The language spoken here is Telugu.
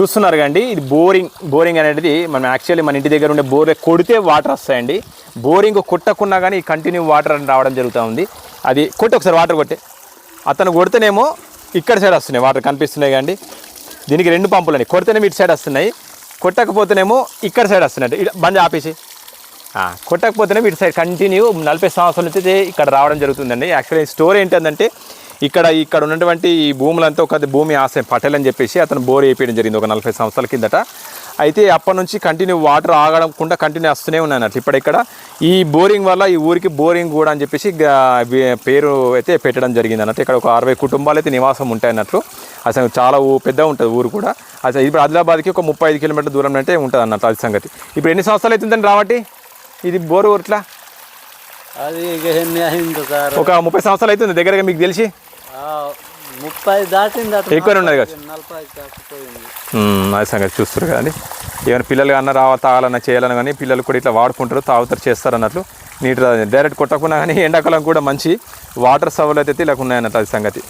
చూస్తున్నారు కండి ఇది బోరింగ్ బోరింగ్ అనేది మనం యాక్చువల్లీ మన ఇంటి దగ్గర ఉండే బోర్ కొడితే వాటర్ వస్తాయండి. బోరింగ్ కొట్టకున్నా కానీ కంటిన్యూ వాటర్ రావడం జరుగుతూ ఉంది. అది కొట్టి ఒకసారి వాటర్ కొట్టే. అతను కొడితేనేమో ఇక్కడ సైడ్ వస్తున్నాయి వాటర్ కనిపిస్తున్నాయి కండి దీనికి రెండు పంపులని కొడితేనేమో ఇటు సైడ్ వస్తున్నాయి. కొట్టకపోతేనేమో ఇక్కడ సైడ్ వస్తున్నాయి. ఇటు బంద్ ఆపేసి. కొట్టకపోతేనే ఇటు సైడ్ కంటిన్యూ నలభై సంవత్సరాల నుంచి అయితే ఇక్కడ రావడం జరుగుతుందండి. యాక్చువల్లీ స్టోరీ ఏంటంటే ఇక్కడ ఇక్కడ ఉన్నటువంటి ఈ భూములంతా ఒక భూమి ఆశ పటేల్ అని చెప్పేసి అతను బోర్ వేయడం జరిగింది ఒక నలభై సంవత్సరాల కిందట. అయితే అప్పటి నుంచి కంటిన్యూ వాటర్ ఆగకుండా కంటిన్యూ వస్తూనే ఉన్నాయి అన్నట్టు ఇప్పుడు ఇక్కడ ఈ బోరింగ్ వల్ల ఈ ఊరికి బోరింగ్ కూడా అని చెప్పేసి పేరు అయితే పెట్టడం జరిగింది అన్నట్టు. ఇక్కడ ఒక అరవై కుటుంబాలు అయితే నివాసం ఉంటాయి అన్నట్లు అసలు చాలా పెద్ద ఉంటుంది ఊరు కూడా. అసలు ఇప్పుడు ఆదిలాబాద్కి ఒక ముప్పై ఐదు కిలోమీటర్ దూరం అంటే ఉంటుంది అన్నట్టు అది సంగతి. ఇప్పుడు ఎన్ని సంవత్సరాలు అవుతుందండి రావట్టి? ఇది బోరు ఇట్లా అది ఒక ముప్పై సంవత్సరాలు అవుతుంది దగ్గరగా మీకు తెలిసి? ముప్పై దాటింది అటు ఎక్కువనే ఉన్నది కదా నలభై దాటిపోయింది. మ్మ్, అది సంగతి చూస్తారు కదండి ఏమైనా పిల్లలు అన్న రావ తాగాలన్నా చేయాలన్నా కానీ పిల్లలు కూడా ఇట్లా వాడుకుంటారు తాగుతారు చేస్తారు అన్నట్లు. నీటి డైరెక్ట్ కొట్టకుండా కానీ ఎండాకాలం కూడా మంచి వాటర్ సౌలభ్యత అయితే ఇలా ఉన్నాయన్నట్టు అది సంగతి.